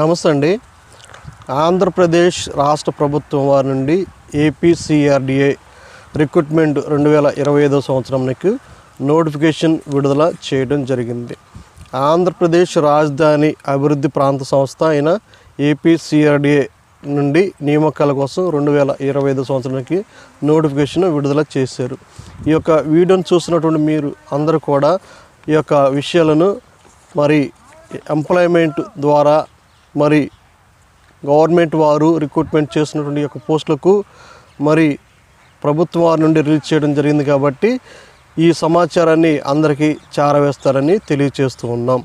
నమస్తే అండి. ఆంధ్రప్రదేశ్ రాష్ట్ర ప్రభుత్వం వారి నుండి ఏపీసీఆర్డిఏ రిక్రూట్మెంట్ రెండు వేల ఇరవై ఐదో సంవత్సరంకి నోటిఫికేషన్ విడుదల చేయడం జరిగింది. ఆంధ్రప్రదేశ్ రాజధాని అభివృద్ధి ప్రాంత సంస్థ అయిన ఏపీసీఆర్డిఏ నుండి నియామకాల కోసం రెండు వేల ఇరవై ఐదు సంవత్సరానికి నోటిఫికేషన్ విడుదల చేశారు. ఈ యొక్క వీడియోను చూసినటువంటి మీరు అందరూ కూడా ఈ యొక్క విషయాలను మరి ఎంప్లాయ్మెంట్ ద్వారా మరి గవర్నమెంట్ వారు రిక్రూట్మెంట్ చేసినటువంటి యొక్క పోస్టులకు మరి ప్రభుత్వం వారి నుండి రిలీజ్ చేయడం జరిగింది కాబట్టి ఈ సమాచారాన్ని అందరికీ చేరవేస్తారని తెలియచేస్తూ ఉన్నాం.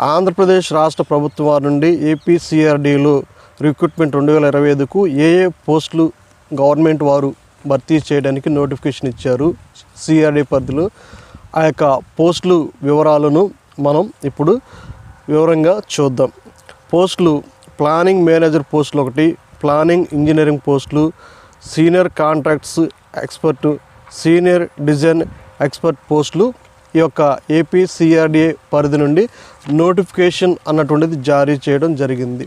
ఆంధ్రప్రదేశ్ రాష్ట్ర ప్రభుత్వం వారి నుండి ఏపీసీఆర్డీలో రిక్రూట్మెంట్ రెండు వేల ఇరవై ఐదుకు ఏ ఏ పోస్టులు గవర్నమెంట్ వారు భర్తీ చేయడానికి నోటిఫికేషన్ ఇచ్చారు సిఆర్డీ పరిధిలో. ఆ యొక్క పోస్టులు వివరాలను మనం ఇప్పుడు వివరంగా చూద్దాం. పోస్టులు ప్లానింగ్ మేనేజర్ పోస్టులు ఒకటి ప్లానింగ్ ఇంజనీరింగ్ పోస్టులు senior contracts expert senior design expert పోస్టులు ఈ యొక్క ఏపీ సిఆర్డిఏ పరిధి నుండి నోటిఫికేషన్ అన్నటువంటిది జారీ చేయడం జరిగింది.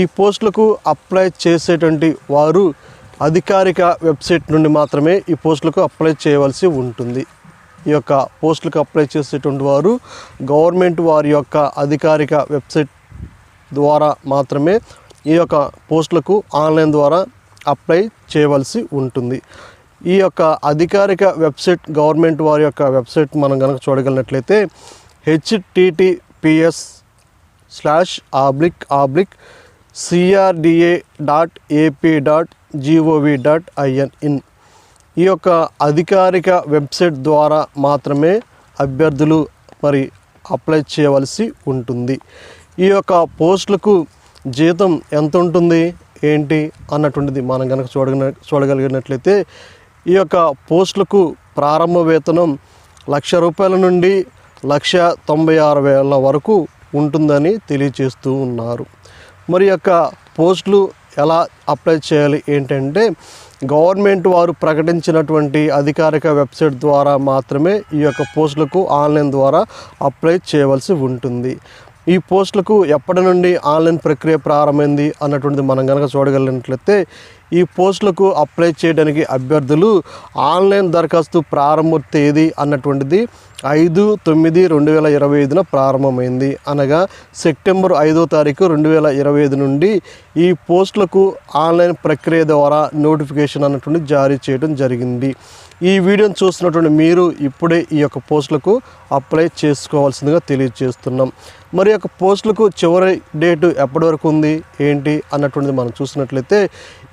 ఈ పోస్టులకు అప్లై చేసేటువంటి వారు అధికారిక వెబ్సైట్ నుండి మాత్రమే ఈ పోస్టులకు అప్లై చేయవలసి ఉంటుంది. ఈ యొక్క పోస్టులకు అప్లై చేసేటువంటి వారు గవర్నమెంట్ వారి యొక్క అధికారిక వెబ్సైట్ ద్వారా మాత్రమే ఈ యొక్క పోస్టులకు ఆన్లైన్ ద్వారా అప్లై చేయవలసి ఉంటుంది. ఈ యొక్క అధికారిక వెబ్సైట్ గవర్నమెంట్ వారి యొక్క వెబ్సైట్ మనం కనుక చూడగలిగినట్లయితే HTTPS slash oblique oblique CRDA dot AP dot GOV dot IN in ఈ యొక్క అధికారిక వెబ్సైట్ ద్వారా మాత్రమే అభ్యర్థులు మరి అప్లై చేయవలసి ఉంటుంది. ఈ యొక్క పోస్టులకు జీతం ఎంత ఉంటుంది ఏంటి అన్నటువంటిది మనం కనుక చూడగల చూడగలిగినట్లయితే ఈ యొక్క పోస్టులకు ప్రారంభ వేతనం లక్ష రూపాయల నుండి లక్ష తొంభై ఆరు వేల వరకు ఉంటుందని తెలియచేస్తూ ఉన్నారు. మరి యొక్క పోస్టులు ఎలా అప్లై చేయాలి ఏంటంటే గవర్నమెంట్ వారు ప్రకటించినటువంటి అధికారిక వెబ్సైట్ ద్వారా మాత్రమే ఈ యొక్క పోస్టులకు ఆన్లైన్ ద్వారా అప్లై చేయవలసి ఉంటుంది. ఈ పోస్టులకు ఎప్పటి నుండి ఆన్లైన్ ప్రక్రియ ప్రారంభమైంది అన్నటువంటిది మనం కనుక చూడగలిగినట్లయితే ఈ పోస్టులకు అప్లై చేయడానికి అభ్యర్థులు ఆన్లైన్ దరఖాస్తు ప్రారంభ తేదీ అన్నటువంటిది ఐదు తొమ్మిది రెండు వేల ఇరవై ఐదున ప్రారంభమైంది. అనగా సెప్టెంబర్ ఐదో తారీఖు రెండు వేల ఇరవై ఐదు నుండి ఈ పోస్టులకు ఆన్లైన్ ప్రక్రియ ద్వారా నోటిఫికేషన్ అన్నటువంటి జారీ చేయడం జరిగింది. ఈ వీడియోను చూస్తున్నటువంటి మీరు ఇప్పుడే ఈ యొక్క పోస్టులకు అప్లై చేసుకోవాల్సిందిగా తెలియజేస్తున్నాం. మరి యొక్క పోస్టులకు చివరి డేటు ఎప్పటి వరకు ఉంది? ఏంటి? అన్నటువంటిది మనం చూసినట్లయితే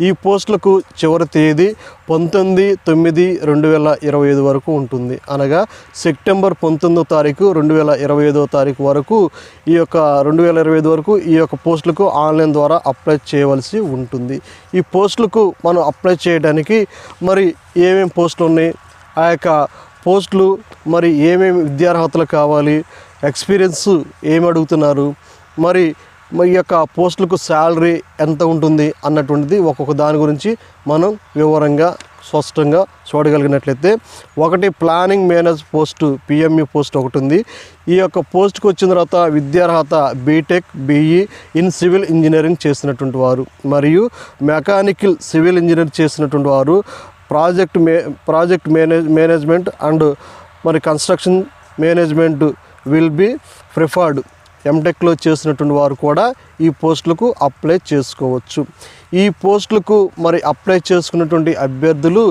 ఈ పోస్టులకు చివరి తేదీ పంతొమ్మిది తొమ్మిది రెండు వేల ఇరవై ఐదు వరకు ఉంటుంది. అనగా సెప్టెంబర్ పంతొమ్మిదో తారీఖు రెండు వేల ఇరవై ఐదో తారీఖు వరకు ఈ యొక్క రెండు వేల ఇరవై ఐదు వరకు ఈ యొక్క పోస్టులకు ఆన్లైన్ ద్వారా అప్లై చేయవలసి ఉంటుంది. ఈ పోస్టులకు మనం అప్లై చేయడానికి మరి ఏమేమి పోస్టులు ఉన్నాయి? ఆ యొక్క పోస్టులు మరి ఏమేమి విద్యార్హతలు కావాలి? ఎక్స్పీరియన్స్ ఏమి అడుగుతున్నారు? మరి మరి ఈ యొక్క పోస్టులకు శాలరీ ఎంత ఉంటుంది అన్నటువంటిది ఒక్కొక్క దాని గురించి మనం వివరంగా స్పష్టంగా చూడగలిగినట్లయితే ఒకటి planning manage post PME post ఒకటి ఉంది. ఈ యొక్క పోస్ట్కి వచ్చిన తర్వాత విద్యార్హత BTech BE in civil engineering చేసినటువంటి వారు మరియు మెకానికల్ సివిల్ ఇంజనీర్ చేసినటువంటి వారు project may project manage management and మరి construction management will be preferred ఎంటెక్లో చేసినటువంటి వారు కూడా ఈ పోస్టులకు అప్లై చేసుకోవచ్చు. ఈ పోస్టులకు మరి అప్లై చేసుకున్నటువంటి అభ్యర్థులు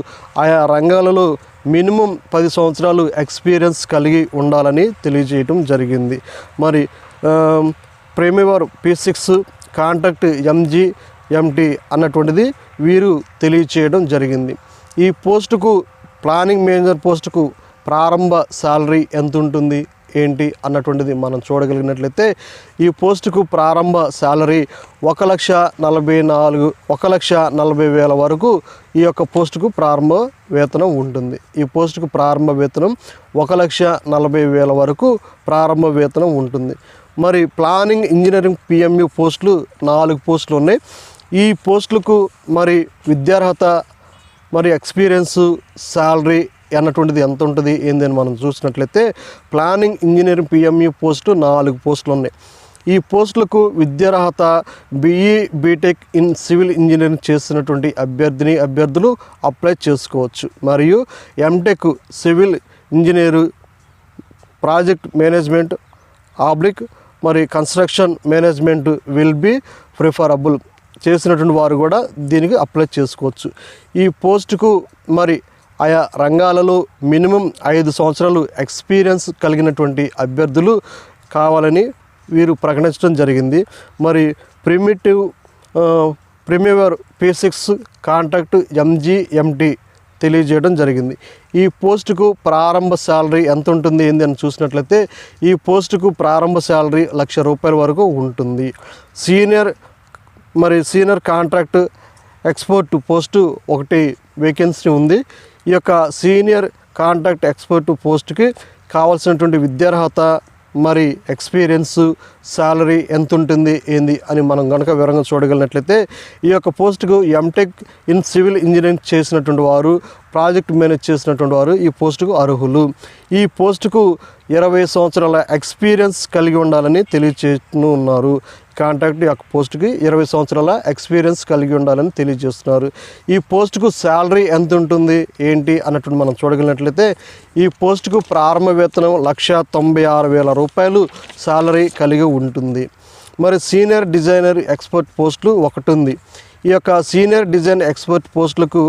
ఆయా రంగాలలో మినిమం పది సంవత్సరాలు ఎక్స్పీరియన్స్ కలిగి ఉండాలని తెలియజేయటం జరిగింది. మరి Primavera P six contact MG MT అన్నటువంటిది వీరు తెలియచేయడం జరిగింది. ఈ పోస్టుకు ప్లానింగ్ మేనేజర్ పోస్టుకు ప్రారంభ శాలరీ ఎంత ఉంటుంది ఏంటి అన్నటువంటిది మనం చూడగలిగినట్లయితే ఈ పోస్టుకు ప్రారంభ శాలరీ ఒక లక్ష నలభై నాలుగు ఒక లక్ష నలభై వేల వరకు ఈ యొక్క పోస్టుకు ప్రారంభ వేతనం ఉంటుంది. ఈ పోస్టుకు ప్రారంభ వేతనం ఒక లక్ష నలభై వేల వరకు ప్రారంభ వేతనం ఉంటుంది. మరి ప్లానింగ్ ఇంజనీరింగ్ పిఎంయు పోస్టులు నాలుగు పోస్టులు ఉన్నాయి. ఈ పోస్టులకు మరి విద్యార్హత మరి ఎక్స్పీరియన్స్ శాలరీ అన్నటువంటిది ఎంత ఉంటుంది ఏంది అని మనం చూసినట్లయితే ప్లానింగ్ ఇంజనీరింగ్ పిఎంఈ పోస్టు నాలుగు పోస్టులు ఉన్నాయి ఈ పోస్టులకు విద్యార్హత BE BTech in civil engineering చేసినటువంటి అభ్యర్థిని అభ్యర్థులు అప్లై చేసుకోవచ్చు. మరియు MTech civil engineer project management oblique మరి construction management will be preferable చేసినటువంటి వారు కూడా దీనికి అప్లై చేసుకోవచ్చు. ఈ పోస్టుకు మరి ఆయా రంగాలలో మినిమం ఐదు సంవత్సరాలు ఎక్స్పీరియన్స్ కలిగినటువంటి అభ్యర్థులు కావాలని వీరు ప్రకటించడం జరిగింది. మరి primitive Primavera P six contact MGMT తెలియజేయడం జరిగింది. ఈ పోస్టుకు ప్రారంభ శాలరీ ఎంత ఉంటుంది ఏంది అని చూసినట్లయితే ఈ పోస్టుకు ప్రారంభ శాలరీ లక్ష రూపాయల వరకు ఉంటుంది. సీనియర్ మరి సీనియర్ కాంట్రాక్ట్ ఎక్స్పోర్ట్ పోస్టు ఒకటి వేకెన్సీ ఉంది. ఈ యొక్క సీనియర్ కాంట్రాక్ట్ ఎక్స్పర్ట్ పోస్ట్కి కావాల్సినటువంటి విద్యార్హత మరి ఎక్స్పీరియన్స్ శాలరీ ఎంత ఉంటుంది ఏంది అని మనం కనుక వివరంగా చూడగలిగినట్లయితే ఈ యొక్క పోస్టుకు ఎంటెక్ ఇన్ సివిల్ ఇంజనీరింగ్ చేసినటువంటి వారు ప్రాజెక్ట్ మేనేజ్ చేసినటువంటి వారు ఈ పోస్టుకు అర్హులు. ఈ పోస్టుకు ఇరవై సంవత్సరాల ఎక్స్పీరియన్స్ కలిగి ఉండాలని తెలియచేస్తూ ఉన్నారు. కాంట్రాక్ట్ యొక్క పోస్ట్కి ఇరవై సంవత్సరాల ఎక్స్పీరియన్స్ కలిగి ఉండాలని తెలియజేస్తున్నారు. ఈ పోస్టుకు శాలరీ ఎంత ఉంటుంది? ఏంటి? అన్నట్టు మనం చూడగలిగినట్లయితే ఈ పోస్టుకు ప్రారంభ వేతనం లక్ష తొంభై ఆరు వేల రూపాయలు శాలరీ కలిగి ఉంటుంది. మరి సీనియర్ డిజైనర్ ఎక్స్పర్ట్ పోస్టులు ఒకటి ఉంది. ఈ యొక్క సీనియర్ డిజైన్ ఎక్స్పర్ట్ పోస్టులకు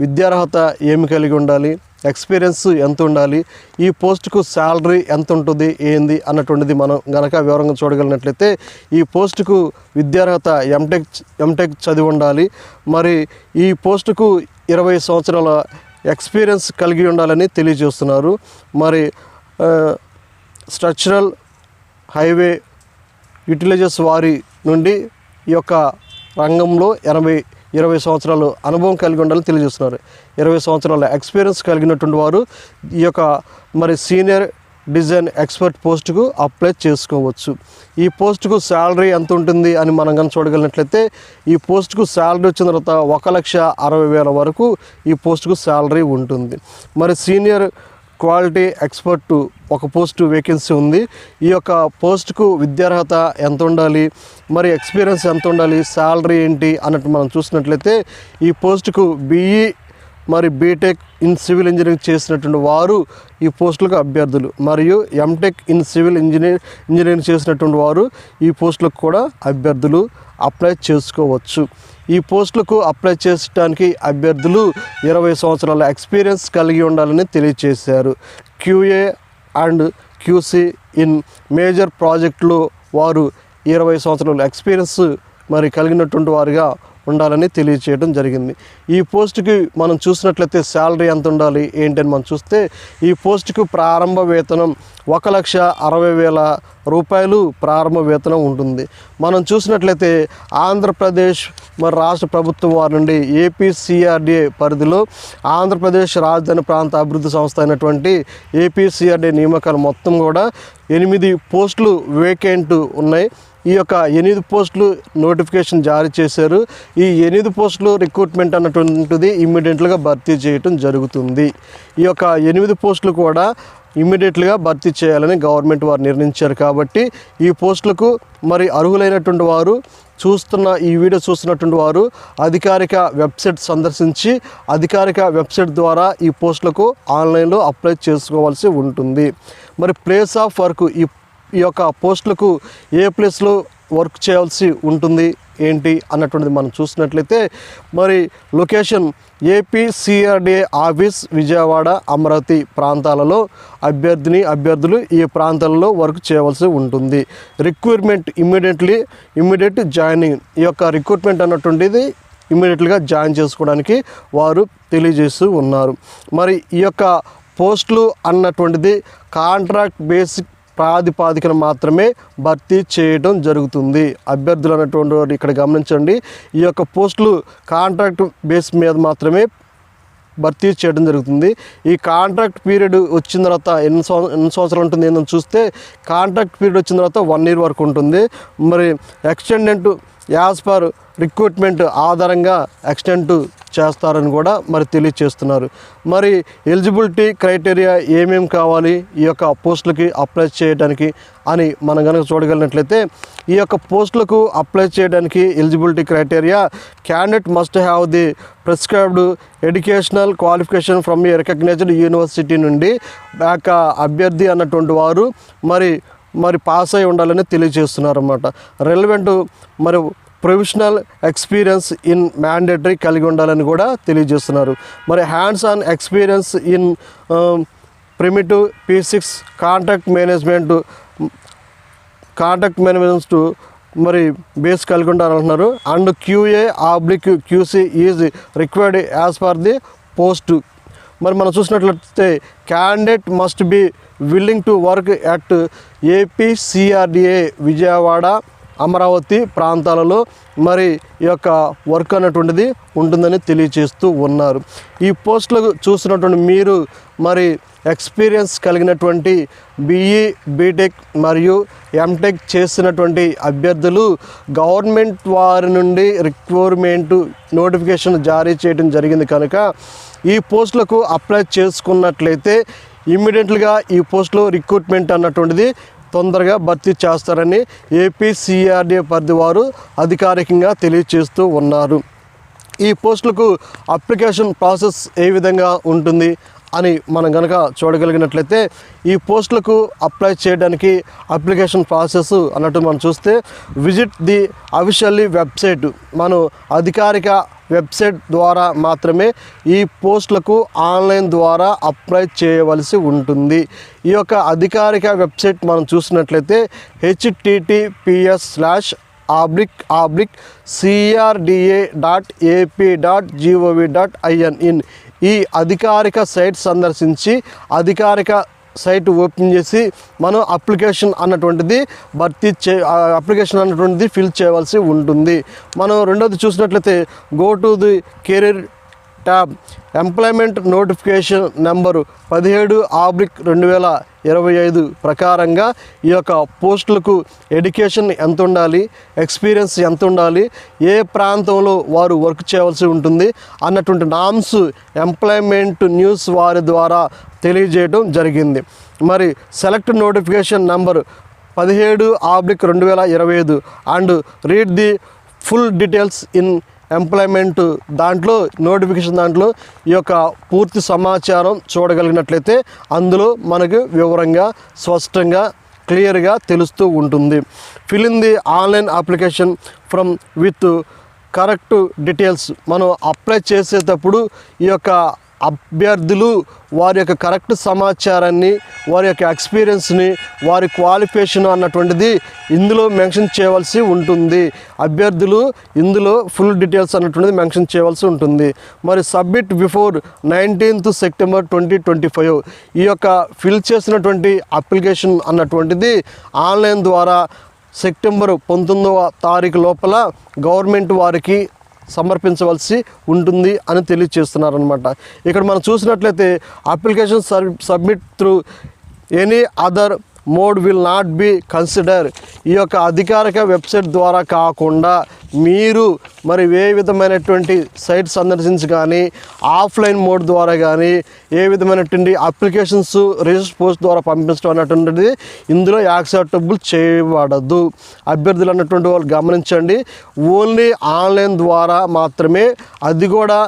విద్యార్హత ఏమి కలిగి ఉండాలి? ఎక్స్పీరియన్స్ ఎంత ఉండాలి? ఈ పోస్టుకు శాలరీ ఎంత ఉంటుంది? ఏంది? అన్నటువంటిది మనం గనక వివరంగా చూడగలిగినట్లయితే ఈ పోస్టుకు విద్యార్హత ఎంటెక్ ఎంటెక్ చదివి ఉండాలి. మరి ఈ పోస్టుకు ఇరవై సంవత్సరాల ఎక్స్పీరియన్స్ కలిగి ఉండాలని తెలియజేస్తున్నారు. మరి స్ట్రక్చరల్ హైవే యూటిలైజర్స్ వారి నుండి ఈ యొక్క రంగంలో ఎనభై ఇరవై సంవత్సరాలు అనుభవం కలిగి ఉండాలని తెలియజేస్తున్నారు. ఇరవై సంవత్సరాల ఎక్స్పీరియన్స్ కలిగినటువంటి వారు ఈ యొక్క మరి సీనియర్ డిజైన్ ఎక్స్పర్ట్ పోస్టుకు అప్లై చేసుకోవచ్చు. ఈ పోస్టుకు శాలరీ ఎంత ఉంటుంది అని మనం కానీ చూడగలిగినట్లయితే ఈ పోస్టుకు శాలరీ వచ్చిన తర్వాత ఒక లక్ష అరవై వేల వరకు ఈ పోస్టుకు శాలరీ ఉంటుంది. మరి సీనియర్ క్వాలిటీ ఎక్స్పర్ట్ ఒక పోస్టు వేకెన్సీ ఉంది. ఈ యొక్క పోస్టుకు విద్యార్హత ఎంత ఉండాలి? మరి ఎక్స్పీరియన్స్ ఎంత ఉండాలి? శాలరీ ఏంటి? అన్నట్టు మనం చూసినట్లయితే ఈ పోస్టుకు బీఈ మరి బీటెక్ ఇన్ సివిల్ ఇంజనీరింగ్ చేసినటువంటి వారు ఈ పోస్టులకు అభ్యర్థులు. మరియు MTech in civil engineer engineering చేసినటువంటి వారు ఈ పోస్టులకు కూడా అభ్యర్థులు. అప్లై చేసుకోవచ్చు. ఈ పోస్టులకు అప్లై చేయడానికి అభ్యర్థులు ఇరవై సంవత్సరాల ఎక్స్పీరియన్స్ కలిగి ఉండాలని తెలియజేశారు QA and QC in major ప్రాజెక్టులో వారు ఇరవై సంవత్సరాల ఎక్స్పీరియన్స్ మరి కలిగినటువంటి వారిగా ఉండాలని తెలియచేయడం జరిగింది. ఈ పోస్టుకి మనం చూసినట్లయితే శాలరీ ఎంత ఉండాలి ఏంటని మనం చూస్తే ఈ పోస్టుకు ప్రారంభ వేతనం ఒక లక్ష అరవై వేల రూపాయలు ప్రారంభ వేతనం ఉంటుంది. మనం చూసినట్లయితే ఆంధ్రప్రదేశ్ మరి రాష్ట్ర ప్రభుత్వం వారి నుండి ఏపీసీఆర్డీఏ పరిధిలో ఆంధ్రప్రదేశ్ రాజధాని ప్రాంత అభివృద్ధి సంస్థ అయినటువంటి ఏపీసీఆర్డీఏ నియామకాలు మొత్తం కూడా ఎనిమిది పోస్టులు వేకెంట్ ఉన్నాయి. ఈ యొక్క ఎనిమిది పోస్టులు నోటిఫికేషన్ జారీ చేశారు. ఈ ఎనిమిది పోస్టులు రిక్రూట్మెంట్ అన్నటువంటిది ఇమ్మీడియట్గా భర్తీ చేయటం జరుగుతుంది. ఈ యొక్క ఎనిమిది పోస్టులు కూడా ఇమ్మీడియట్గా భర్తీ చేయాలని గవర్నమెంట్ వారు నిర్ణయించారు కాబట్టి ఈ పోస్టులకు మరి అర్హులైనటువంటి వారు చూస్తున్న ఈ వీడియో చూస్తున్నటువంటి వారు అధికారిక వెబ్సైట్ సందర్శించి అధికారిక వెబ్సైట్ ద్వారా ఈ పోస్టులకు ఆన్లైన్లో అప్లై చేసుకోవాల్సి ఉంటుంది. మరి ప్లేస్ ఆఫ్ వర్క్ ఈ ఈ యొక్క పోస్టులకు ఏ ప్లేస్లో వర్క్ చేయాల్సి ఉంటుంది ఏంటి అన్నటువంటిది మనం చూసినట్లయితే మరి location AP CRDA office Vijayawada Amaravati ప్రాంతాలలో అభ్యర్థిని అభ్యర్థులు ఈ ప్రాంతాలలో వర్క్ చేయవలసి ఉంటుంది. Recruitment immediately immediate joining. ఈ యొక్క రిక్రూట్మెంట్ అన్నటువంటిది ఇమ్మీడియట్గా జాయిన్ చేసుకోవడానికి వారు తెలియజేస్తూ ఉన్నారు. మరి ఈ యొక్క పోస్టులు అన్నటువంటిది కాంట్రాక్ట్ బేసిక్ ప్రాతిపాదికన మాత్రమే భర్తీ చేయడం జరుగుతుంది. అభ్యర్థులు అనేటువంటి వారు ఇక్కడ గమనించండి. ఈ యొక్క పోస్టులు కాంట్రాక్ట్ బేస్ మీద మాత్రమే భర్తీ చేయడం జరుగుతుంది. ఈ కాంట్రాక్ట్ పీరియడ్ వచ్చిన తర్వాత ఎన్ని సంవ ఎన్ని సంవత్సరాలు ఉంటుంది ఏందని చూస్తే కాంట్రాక్ట్ పీరియడ్ వచ్చిన తర్వాత వన్ ఇయర్ వరకు ఉంటుంది. మరి ఎక్స్టెండెంట్ యాజ్ పర్ రిక్రూట్మెంట్ ఆధారంగా ఎక్స్టెంట్ చేస్తారని కూడా మరి తెలియచేస్తున్నారు. మరి ఎలిజిబిలిటీ క్రైటీరియా ఏమేమి కావాలి? ఈ యొక్క పోస్టులకి అప్లై చేయడానికి అని మనం కనుక చూడగలిగినట్లయితే ఈ యొక్క పోస్టులకు అప్లై చేయడానికి eligibility criteria candidate must have the prescribed educational qualification from a recognised university నుండి ఆ యొక్క అభ్యర్థి అన్నటువంటి వారు మరి మరి పాస్ అయి ఉండాలని తెలియజేస్తున్నారన్నమాట. రెలవెంట్ మరి ప్రొఫెషనల్ ఎక్స్పీరియన్స్ ఇన్ మ్యాండేటరీ కలిగి ఉండాలని కూడా తెలియజేస్తున్నారు. మరి hands on experience in primitive P six contact management contact management మరి బేస్ కలిగి ఉండాలంటున్నారు. And QA oblique QC is required as per the post మరి మనం చూసినట్లయితే candidate must be willing to work at APCRDA Vijayawada Amaravati ప్రాంతాలలో మరి ఈ యొక్క work అన్నటువంటిది ఉంటుందని తెలియచేస్తూ ఉన్నారు. ఈ పోస్టులకు చూసినటువంటి మీరు మరి ఎక్స్పీరియన్స్ కలిగినటువంటి బీఈ బీటెక్ మరియు ఎంటెక్ చేసినటువంటి అభ్యర్థులు గవర్నమెంట్ వారి నుండి రిక్వైర్మెంట్ నోటిఫికేషన్ జారీ చేయడం జరిగింది కనుక ఈ పోస్టులకు అప్లై చేసుకున్నట్లయితే ఇమ్మీడియట్గా ఈ పోస్టులో రిక్రూట్మెంట్ అన్నటువంటిది తొందరగా భర్తీ చేస్తారని ఏపీ సిఆర్డీఏ పరిధి వారు అధికారికంగా తెలియజేస్తూ ఉన్నారు. ఈ పోస్టులకు అప్లికేషన్ ప్రాసెస్ ఏ విధంగా ఉంటుంది? అని మనం కనుక చూడగలిగినట్లయితే ఈ పోస్టులకు అప్లై చేయడానికి అప్లికేషన్ ప్రాసెస్ అన్నట్టు మనం చూస్తే విజిట్ ది అఫిషియల్లీ వెబ్సైట్ మనం అధికారిక వెబ్సైట్ ద్వారా మాత్రమే ఈ పోస్టులకు ఆన్లైన్ ద్వారా అప్లై చేయవలసి ఉంటుంది. ఈ యొక్క అధికారిక వెబ్సైట్ మనం చూసినట్లయితే HTTPS slash oblique oblique CRDA dot AP dot GOV dot IN in ఈ అధికారిక సైట్ సందర్శించి అధికారిక సైట్ ఓపెన్ చేసి మనం అప్లికేషన్ అన్నటువంటిది భర్తీ చే ఆ అప్లికేషన్ అన్నటువంటిది ఫిల్ చేయవలసి ఉంటుంది. మనం రెండోది చూసినట్లయితే go to the career tab employment notification number పదిహేడు ఆబ్లిక్ రెండు వేల ఇరవై ఐదు ప్రకారంగా ఈ యొక్క పోస్టులకు ఎడ్యుకేషన్ ఎంత ఉండాలి ఎక్స్పీరియన్స్ ఎంత ఉండాలి ఏ ప్రాంతంలో వారు వర్క్ చేయవలసి ఉంటుంది అన్నటువంటి నామ్స్ ఎంప్లాయ్మెంట్ న్యూస్ వారి ద్వారా తెలియజేయడం జరిగింది. మరి సెలెక్ట్ నోటిఫికేషన్ నెంబర్ పదిహేడు ఆబ్లిక్ రెండు వేల ఇరవై ఐదు and read the full details in employment దాంట్లో నోటిఫికేషన్ దాంట్లో ఈ యొక్క పూర్తి సమాచారం చూడగలిగినట్లయితే అందులో మనకు వివరంగా స్పష్టంగా క్లియర్గా తెలుస్తూ ఉంటుంది. Fill in the online application from with correct details మనం అప్లై చేసేటప్పుడు ఈ యొక్క అభ్యర్థులు వారి యొక్క కరెక్ట్ సమాచారాన్ని వారి యొక్క ఎక్స్పీరియన్స్ని వారి క్వాలిఫికేషన్ అన్నటువంటిది ఇందులో మెన్షన్ చేయవలసి ఉంటుంది. అభ్యర్థులు ఇందులో ఫుల్ డీటెయిల్స్ అన్నటువంటిది మెన్షన్ చేయవలసి ఉంటుంది. మరి submit before nineteenth September twenty twenty five ఈ యొక్క ఫిల్ చేసినటువంటి అప్లికేషన్ అన్నటువంటిది ఆన్లైన్ ద్వారా సెప్టెంబర్ పంతొమ్మిదవ తారీఖు లోపల గవర్నమెంట్ వారికి సమర్పించవలసి ఉంటుంది అని తెలియజేస్తున్నారనమాట ఇక్కడ మనం చూసినట్లయితే application submit through any other mode will not be consider. ఈ యొక్క అధికారిక వెబ్సైట్ ద్వారా కాకుండా మీరు మరి ఏ విధమైనటువంటి సైట్ సందర్శించి కానీ ఆఫ్లైన్ మోడ్ ద్వారా కానీ ఏ విధమైనటువంటి అప్లికేషన్స్ రిజిస్టర్ పోస్ట్ ద్వారా పంపించడం అన్నటువంటిది ఇందులో యాక్సెప్టబుల్ చేయబడదు. అభ్యర్థులు అన్నటువంటి వాళ్ళు గమనించండి. ఓన్లీ ఆన్లైన్ ద్వారా మాత్రమే అది కూడా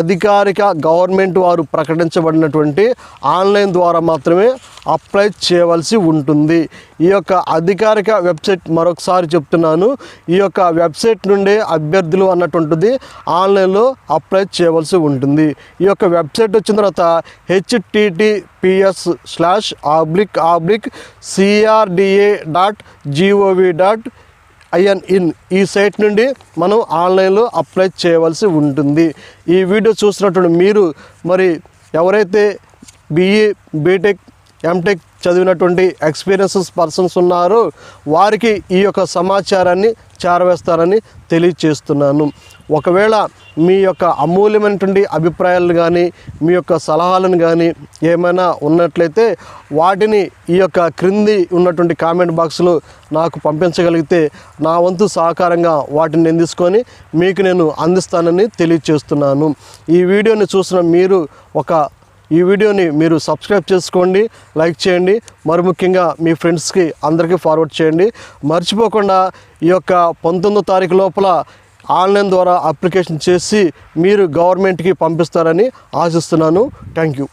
అధికారిక గవర్నమెంట్ వారు ప్రకటించబడినటువంటి ఆన్లైన్ ద్వారా మాత్రమే అప్లై చేయవలసి ఉంటుంది. ఈ యొక్క అధికారిక వెబ్సైట్ మరొకసారి చెప్తున్నాను. ఈ యొక్క వెబ్సైట్ నుండే అభ్యర్థులు అన్నటువంటిది ఆన్లైన్లో అప్లై చేయవలసి ఉంటుంది. ఈ యొక్క వెబ్సైట్ వచ్చిన తర్వాత HTTPS slash oblique oblique CRDA dot GOV dot IN in ఈ సైట్ నుండి మనం ఆన్లైన్లో అప్లై చేయవలసి ఉంటుంది. ఈ వీడియో చూసినటువంటి మీరు మరి ఎవరైతే బీఈ బీటెక్ ఎంటెక్ చదివినటువంటి ఎక్స్పీరియన్సెస్ పర్సన్స్ ఉన్నారు. వారికి ఈ యొక్క సమాచారాన్ని చేరవేస్తారని తెలియచేస్తున్నాను. ఒకవేళ మీ యొక్క అమూల్యమైనటువంటి అభిప్రాయాలను కానీ మీ యొక్క సలహాలను కానీ ఏమైనా ఉన్నట్లయితే వాటిని ఈ యొక్క క్రింది ఉన్నటువంటి కామెంట్ బాక్స్లో నాకు పంపించగలిగితే నా వంతు సహకారంగా వాటిని నేను తీసుకొని మీకు నేను అందిస్తానని తెలియచేస్తున్నాను. ఈ వీడియోని చూసిన మీరు ఒక ఈ వీడియోని మీరు సబ్స్క్రైబ్ చేసుకోండి లైక్ చేయండి మరి ముఖ్యంగా మీ ఫ్రెండ్స్కి అందరికీ ఫార్వర్డ్ చేయండి. మర్చిపోకుండా ఈ యొక్క పంతొమ్మిదో తారీఖు లోపల ఆన్లైన్ ద్వారా అప్లికేషన్ చేసి మీరు గవర్నమెంట్కి పంపిస్తారని ఆశిస్తున్నాను. Thank you